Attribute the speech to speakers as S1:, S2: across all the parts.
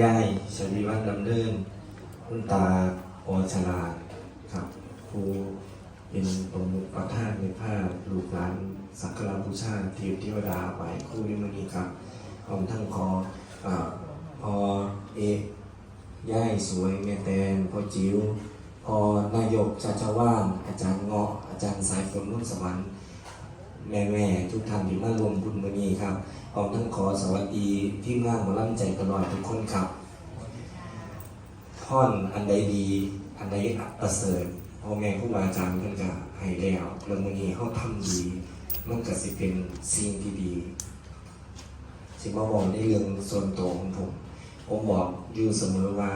S1: ยายชลีวันดำเนิน คุณตาปอฉลาครับครูเป็นประมุขประธานในภาพลูกหลานสักการบูชาเทพเทวดาไปครูนิมนีครับพร้อมทั้งขออาพอเอกย่ายสวยแม่แตนพ่อจิ๋วพอนายกชาชาวว่านอาจารย์เงาะอาจารย์สายฝนนุ่นสวรรค์ แม่แม่ทุกท่านที่มารวมบุญมือนี้ครับพร้อมทั้งขอสวัสดีที่งานหมอล่ำใจตลอดทุกคนครับท่อนอันใดดีอันใดประเสริฐพ่อแม่ผู้บาอาจารย์เพิ่นก็ให้แล้วแล้วมือนี้เขาทำดีมันก็สิเป็นสิ่งที่ดีสิมาบอกในเรื่องส่วนตัวของผมผมบอกอยู่เสมอว่า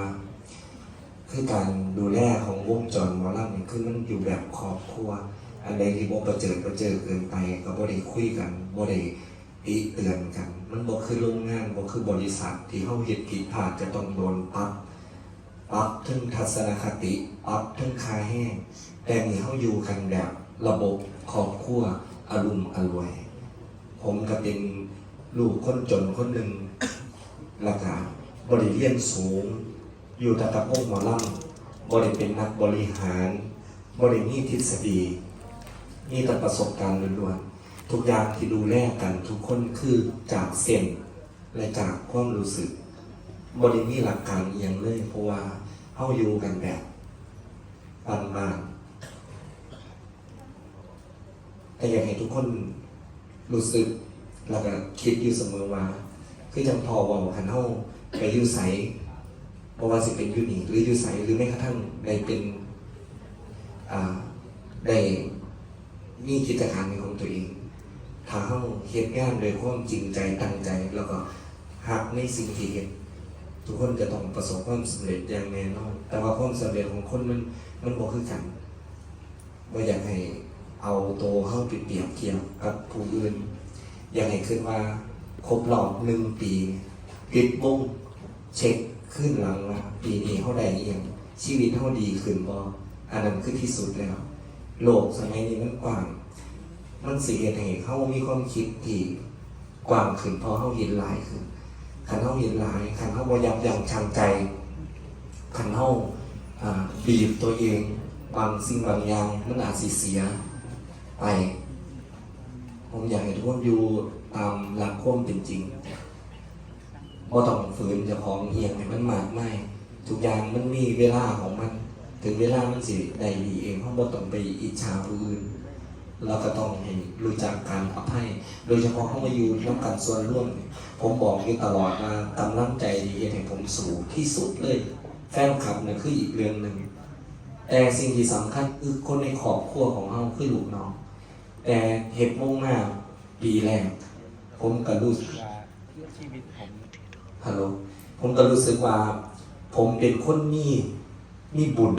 S1: คือการดูแลของวงจรหมอลำนี่คือมันอยู่แบบครอบครัว อันใดที่บ่ประเจิดประเจอเกินไปก็บ่ได้คุยกันบ่ได้ติเตือนกัน มันบ่คือโรงงานบ่คือบริษัทที่เฮาเฮ็ดผิดพลาดจะต้องโดนปรับปรับถึงทัศนคติปรับถึงค่าแห้งแต่นี่เฮาอยู่กันแบบระบบครอบครัวอารมณ์อรวย ผมก็เป็นลูกคนจนคนหนึ่งแล้วก็บริเรียนสูง อยู่ต่กับพวกหมอลำบริเป็นนักบริหาร บริมีทฤษฎี มีแต่ประสบการณ์ล้วนๆทุกอย่างที่ดูแลกันทุกคนคือจากเส้นและจากความรู้สึกบริมีหลักการอหย่างเลยเพราะว่าเข้าอยู่กันแบบบ้านๆแต่อยากให้ทุกคนรู้สึกแล้วก็คิดอยู่เสมอว่า คือจังพอว่าคันเฮาไปอยู่ใสเพราะว่าสิเป็นยูนี่หรืออยู่ใสหรือแม้กระทั่งได้เป็นอ่าได้ มีกิจการเป็นของตัวเองถ้าเฮาเฮ็ดงานโดยความจริงใจตั้งใจ แล้วก็หักในสิ่งที่เฮ็ดทุกคนจะต้องประสบความสำเร็จอย่างแน่นอน แต่ว่าความสำเร็จของคนมันมันบ่คือกันบ่อยากให้เอาโตัวเฮาไปเปรียบเทียบกับผู้อื่น อยากให้คิดว่าครบรอบหนึ่งปีปิดวงเช็คขึ้นหลังว่าปีนี้เฮาได้อียงชีวิตเฮาดีขึ้นบ่อันนั้นคือที่สุดแล้ว โลกสมัยนี้มันกว้าง มันสิเหตุให้เขามีความคิดที่กว้างขึ้นเพราะเขาเห็นหลายขึ้นขันเขาเห็นหลายขันเขาบยับยั้งชั่งใจขันเขาอ่าบีบตัวเองบางสิ่งบางอย่างมันอาจสิเสียไป ผมอยากให้ทุกคนอยู่ตามหลักความเป็นจริงบ่ต้องฝืนจะของเอียงให้มันมากไม่ทุกอย่างมันมีเวลาของมัน ถึงเวลามันสิได้ดีเองเขาบ่ต้องไปอิจฉาผู้อื่น เราก็ต้องให้รู้จักการอภัยโดยเฉพาะเข้ามาอยู่ร่วมกันส่วนร่วม ผมบอกอยู่ตลอดว่ากำลังใจดีเฮ็ดให้ผมสูงที่สุดเลย แฟนคลับเนี่ยคืออีกเรื่องหนึ่งแต่สิ่งที่สำคัญคือคนในครอบครัวของเราคือลูกน้อง แต่เหตุมุ่งหน้าปีแรกผมก็รู้สึกฮัลโหลผมก็รู้สึกว่า ผมเป็นคนมี มีบุญ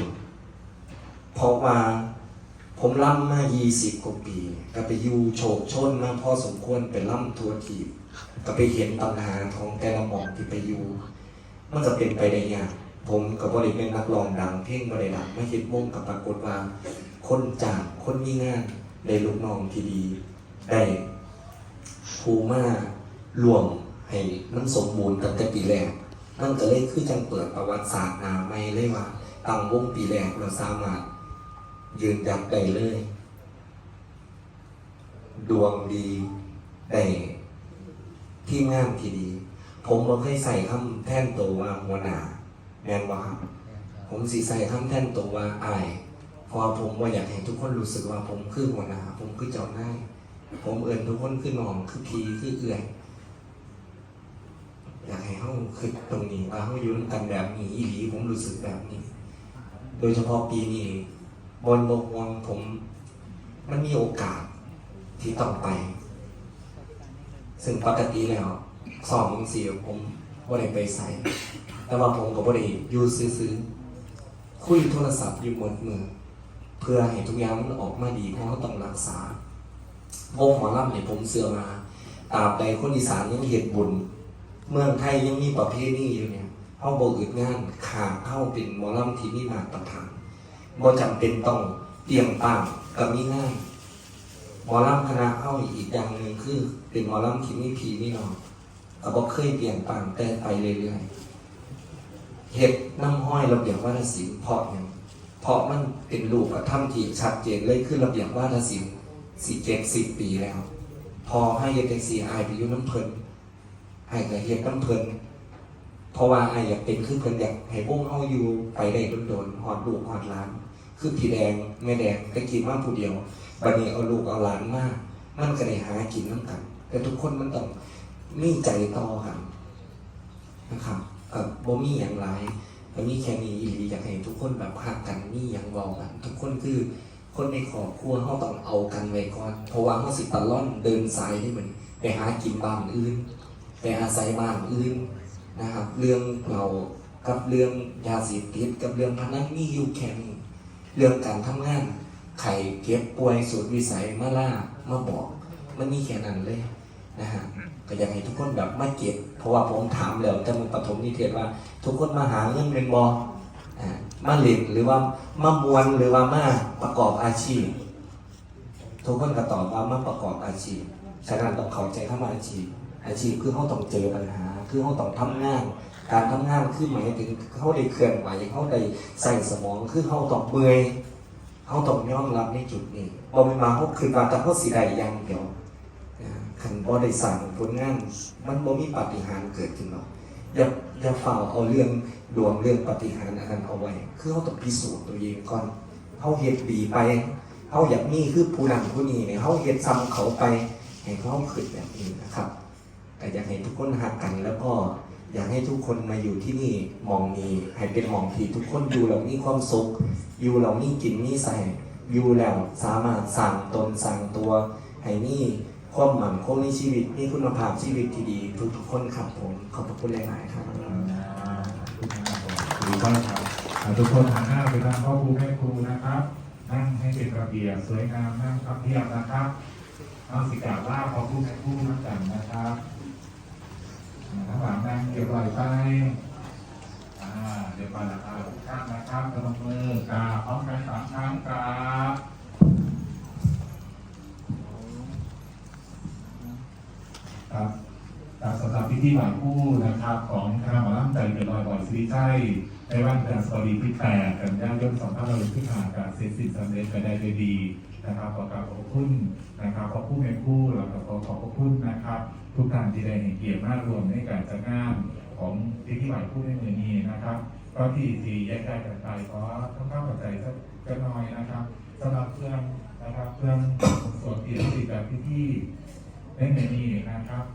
S1: เพราะว่าผมล่ำมา20กว่าปีก็ไปอยู่โฉกชนมาพอสมควรไปล่ำทัวทีบก็ไปเห็นตำนานของแต่ละหมองที่ไปอยู่ มันจะเป็นไปได้ยากผมกับบริเป็นนักร้องดัง เพลงบริดังไม่คิดวงกับปรากฏว่า คนจากคนมีงานได้ลูกน้องที่ดีได้ภูมารวมให้มันสมบูรณ์ตั้งแต่ปีแรกมันก็เลยคือจังเปิดประวัติศาสตร์นาไม่เลยว่า ตั้งวงปีแรกเราสามารถ ยืนยันได้เลย ดวงดีได้ทีมงานที่ดี ผมบ่เคยใส่คำแท่นตัวว่าหัวหน้าแม่นว่าครับผมสีใส่คำแท่นตัวว่าอายเพราะว่าผมว่าอยากให้ทุกคนรู้สึกว่าผมคือหัวหน้าผมคือเจ้านายผมเอินทุกคนคือน้องคือพีคือเอื่อยอยากให้เขาคือตรงนี้ว่าเขาอยู่ร่วมกันแบบนี้อีหลีผมรู้สึกแบบนี้ โดยเฉพาะปีนี้บนบกวงผม มันมีโอกาสที่ต้องไป ซึ่งปกติแล้วสองมงสี่ผมบ่ได้ไปใส่แต่ว่าผมก็บ่ได้อยู่ซื้อๆคุยโทรศัพท์อยู่หมดมือ เพื่อให้ทุกอย่างมันออกมาดีเพราะเขาต้องรักษาวงหมอลำเนี่ยผมเสือมาตราบใดคนอีสานยังเหตุบุญ เมืองไทยยังมีประเพณีอยู่เนี่ย เขาบอกอึดงานขาเข้าเป็นมอลำที่มีมาตรฐานบ่จำเป็นต้องเตรียมตั้งก็มีง่ายมอลำคณะเข้าอีกอย่างหนึ่งคือ เป็นมอลำที่มีผีมีนองก็บอกเคยเปลี่ยนแปลงแต่ไปเรื่อยๆเฮ็ดน้ำห้อยระเบียบวัฒนศิลป์เพราะอย่างเพราะมันเป็นรูปธรรมที่ชัดเจนเลยคือระเบียบวัฒนศิลป์สี่เจ็ดสิบปีแล้ว พอให้เฮ็ดแท็กซี่อายไปยู่น้ำเพลินอายก็เฮ็ดน้ำเพลิน เพราะว่าไอายอยากเป็นคือเพิ่นอยากให้วงเฮาอยู่ไปได้โดนๆฮอดลูกฮอดหลาน คือพี่แดงแม่แดงตะกี้มาผู้เดียวบัดนี้เอาลูกเอาหลานมามันก็ได้หากินน้ำกัน แต่ทุกคนมันต้องมีใจต่อกันนะครับเอ่อบ่มีอย่างไรก็มีแค่นี้อีหลีอยากให้ทุกคนแบบหักกันมีอย่างเว้ากัน ทุกคนคือคนในครอบครัวเฮาต้องเอากันไว้ก่อนเพราะว่าเฮาสิตะล่อนเดินสายที่มันไปหากินบ้านอื่น ไปอาศัยบ้านอื่น นะครับ เรื่องเรากับเรื่องยาเสพติดกับเรื่องพนันมีอยู่แค่นี้เรื่องการทำงาน ไข่เก็บป่วยสูตรวิสัยมาล่ามาบอก มันมีแค่นั้นเลยนะฮะก็อยากให้ทุกคนแบบมาเก็บ เพราะว่าผมถามแล้วแต่มึงปฐมนิเทศว่า ทุกคนมาหาเงินเป็นบอมาเล่นหรือว่ามามวนหรือว่ามาประกอบอาชีพ ทุกคนก็ตอบว่ามาประกอบอาชีพฉะนั้นต้องเข้าใจคำว่าอาชีพ อาชีพคือเขาต้องเจอปัญหา คือเขาต้องทำงาน การทำงานคือหมายถึงเขาได้เคลื่อนไหวเขาได้ใส่สมองคือเขาต้องเมื่อยเขาต้องยอมรับในจุดนี้พอมันมาเขาคือว่าแต่เขาสีใดอย่างเดียวขันบ่ได้สั่งผลงานมันบ่มีปฏิหารเกิดขึ้นหรอกอย่าอย่าฝ่าเอาเรื่องดวงเรื่องปฏิหารย์อันนั้นเอาไว้ คือเขาต้องพิสูจน์ตัวเองก่อนเขาเฮ็ดดีไปเขาอยากมีคือผู้นั้นผู้นี้เนี่ยเขาเฮ็ดซ้ำเขาไปให้เขาขึ้นแบบนี้นะครับ ให้ทุกคนหักกัน แล้วก็อยากให้ทุกคนมาอยู่ที่นี่มองนี้ให้เป็นมองที่ทุกคนอยู่แล้วมีความสุข อยู่แล้วมีกินมีใส่อยู่แล้วสามารถสั่งตนสั่งตัว ให้มีความหมั่นคงในชีวิตมีคุณภาพชีวิตที่ดีทุกๆคนครับผมขอบพระคุณหลายๆครับ
S2: ดีมากครับอ่าทุกคนหันหน้าไปทางพ่อครูแม่ครูนะครับ นั่งให้เป็นระเบียบสวยงามนั่งพับเพียบนะครับเอาสิกาล่าพ่อครูแม่ครูนั่งกันนะครับอ่าข้างหลังนั่งเก็บไห เองอ่าเดี๋ยวก่อนนะครับทุกท่านนะครับกระดมมือกาเอามครั้งกราบครับครับสำหรับ พิธีหมายคู่นะครับ ของคณะหมอลำใจเกิดลอยบ่อยสิริชัยในวันเดือนสตอรีที่แปดกันยายนสองพันห้าร้อยที่ผ่านการเสร็จสิ้นสำเร็จไปได้ด้วยดีนะครับขอกราบขอบคุณนะครับขอบคุณในคู่แล้วก็ขอขอบคุณนะครับ ทุกท่านที่ได้เห็นเกียรติมากรวมในการจัดงานของพิธีหมายคู่ในเมืองนี้นะครับก็ที่ที่แยกได้กันไปขอต้งเข้าใจสักกันหน่อยนะครับสำหรับเพื่อนนะครับเพื่อนส่วนที่ติดแบบพิธีในเมืองนี้นะครับ